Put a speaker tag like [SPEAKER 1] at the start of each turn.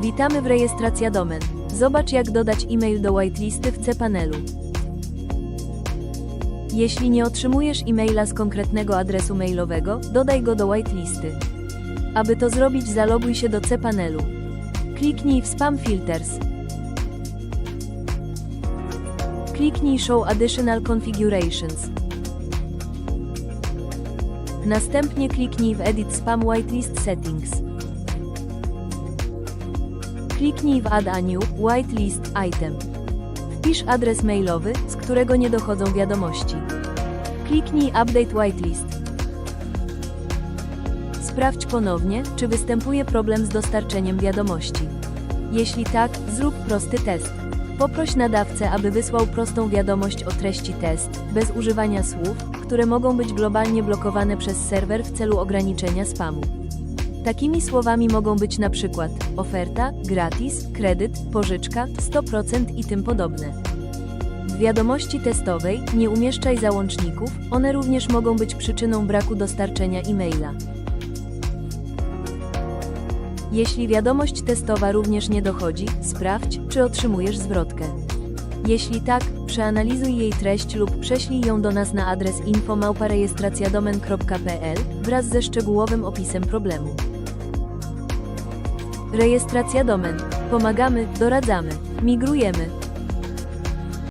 [SPEAKER 1] Witamy w rejestracja domen. Zobacz jak dodać e-mail do whitelisty w cPanelu. Jeśli nie otrzymujesz e-maila z konkretnego adresu mailowego, dodaj go do whitelisty. Aby to zrobić zaloguj się do cPanelu. Kliknij w Spam Filters. Kliknij Show Additional Configurations. Następnie kliknij w Edit Spam Whitelist Settings. Kliknij w Add a New Whitelist Item. Wpisz adres mailowy, z którego nie dochodzą wiadomości. Kliknij Update Whitelist. Sprawdź ponownie, czy występuje problem z dostarczeniem wiadomości. Jeśli tak, zrób prosty test. Poproś nadawcę, aby wysłał prostą wiadomość o treści test, bez używania słów, które mogą być globalnie blokowane przez serwer w celu ograniczenia spamu. Takimi słowami mogą być na przykład oferta, gratis, kredyt, pożyczka, 100% i tym podobne. W wiadomości testowej nie umieszczaj załączników, one również mogą być przyczyną braku dostarczenia e-maila. Jeśli wiadomość testowa również nie dochodzi, sprawdź, czy otrzymujesz zwrotkę. Jeśli tak, przeanalizuj jej treść lub prześlij ją do nas na adres info@rejestracjadomen.pl wraz ze szczegółowym opisem problemu. Rejestracja domen. Pomagamy, doradzamy, migrujemy.